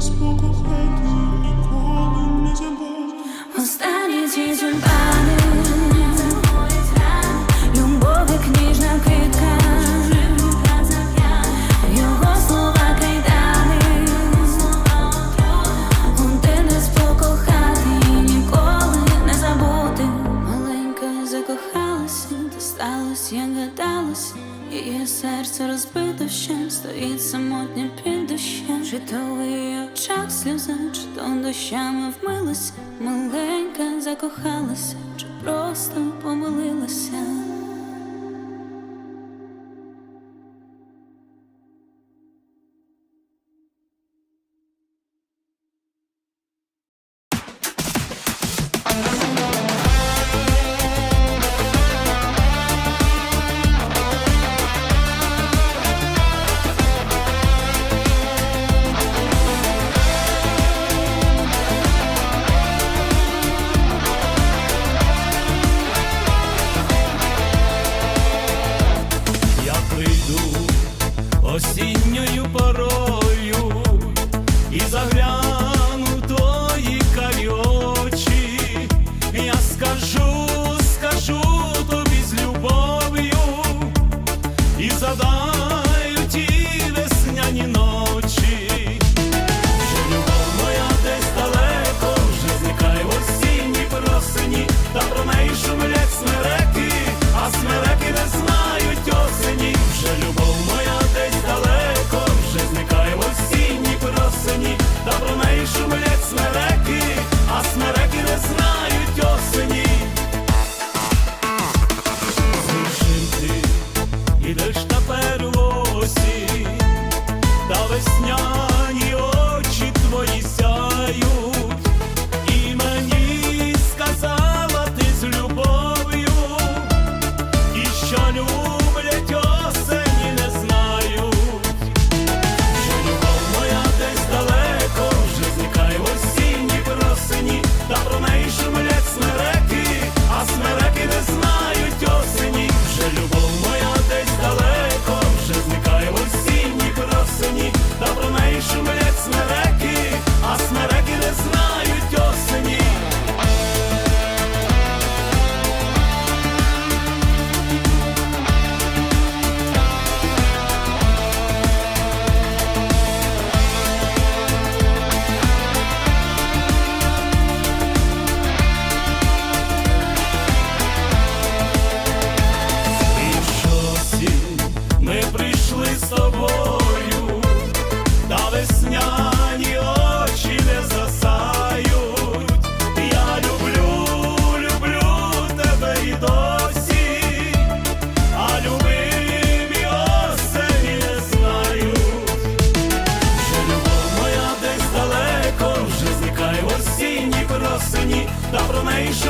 Spoko chętnie standing nie ще стоїть самотня під дощем Чи то в її очах сльоза, чи то дощами вмилася, маленька закохалася, чи просто помилилася. Добро не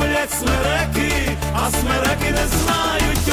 люблять смереки, а смереки не знають.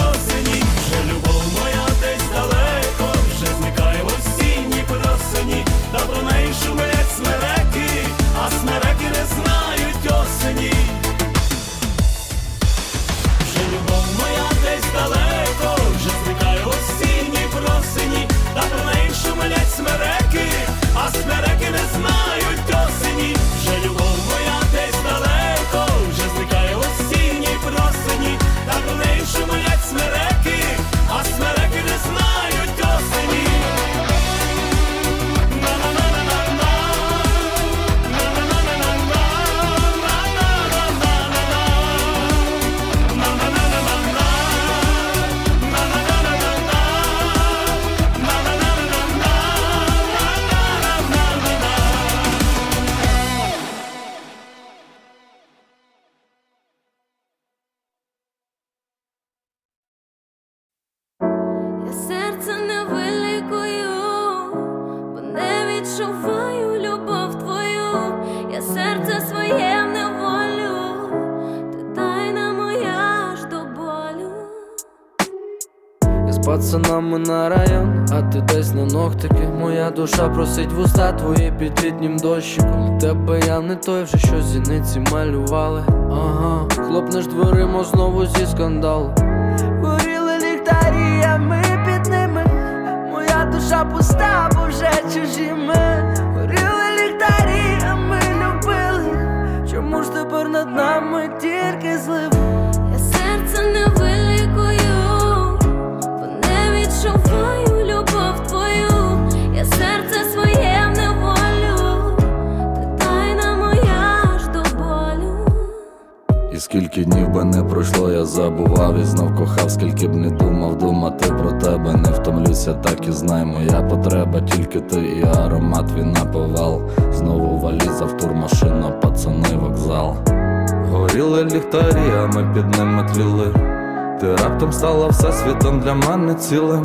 Пацанами на район, а ти десь на ногтики. Моя душа просить вуста твої під літнім дощиком. Тебе я не той вже, що зіниці малювали. Ага, хлопнеш дверима знову зі скандалу. Горіли ліхтарі, а ми під ними. Моя душа пуста, бо вже чужі ми. Горіли ліхтарі, а ми любили. Чому ж тепер над нами тільки зливи? Би не пройшло, я забував і знов кохав, скільки б не думав думати про тебе, не втомлюся, так і знай, моя потреба, тільки ти і аромат він наповал. Знову валіза в турмашина, пацани, вокзал. Горіли ліхтарі, а ми під ними тліли. Ти раптом стала всесвітом для мене цілим.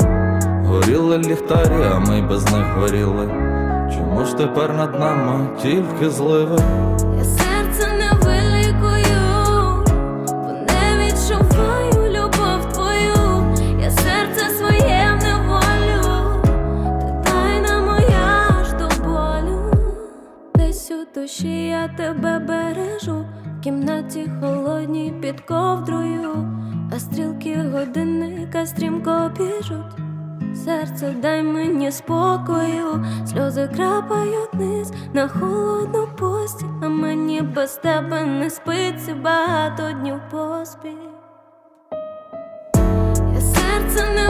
Горіли ліхтарі, а ми без них горіли. Чому ж тепер над нами тільки зливи? У душі я тебе бережу, в кімнаті холодній під ковдрою, а стрілки годинника стрімко біжуть. Серце, дай мені спокою, сльози крапають вниз на холодну постіль, а мені без тебе не спиться багато днів поспіль. Я серце не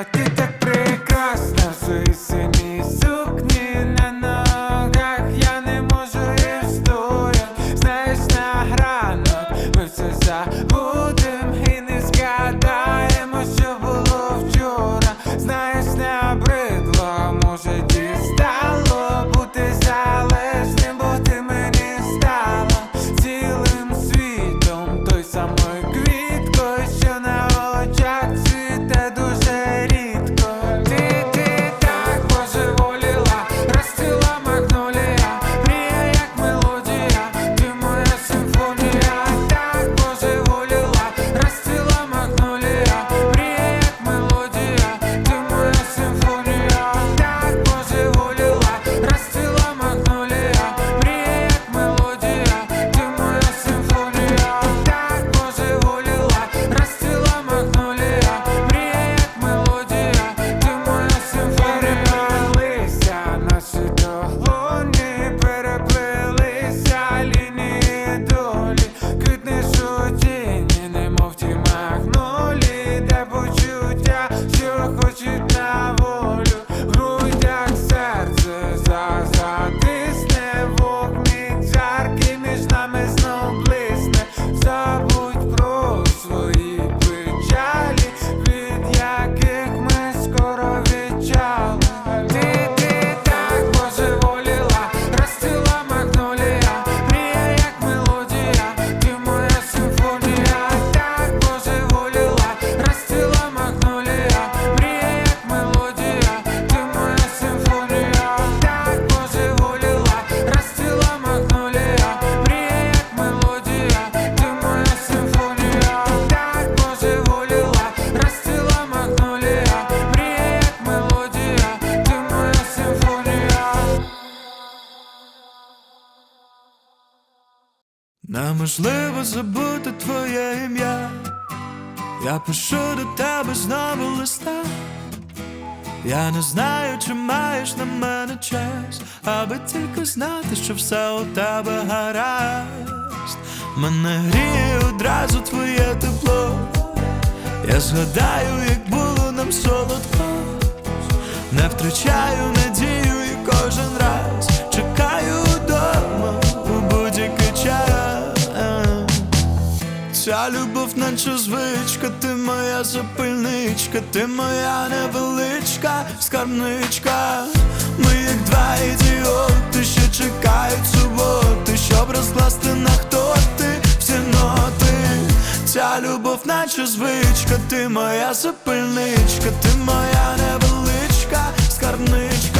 А ты так прекрасна в своей сукни. сукне на Неможливо забути твоє ім'я, я пишу до тебе знову листа. Я не знаю, чи маєш на мене час, аби тільки знати, що все у тебе гаразд. Мене гріє одразу твоє тепло. Я згадаю, як було нам солодко, не втрачаю надії. Ця любов, наче звичка, ти моя запильничка, ти моя невеличка скарбничка. Ми як два ідіоти, що чекають суботи, щоб розкласти на хто ти всі ноти. Ця любов, наче звичка, ти моя запильничка, ти моя невеличка скарбничка.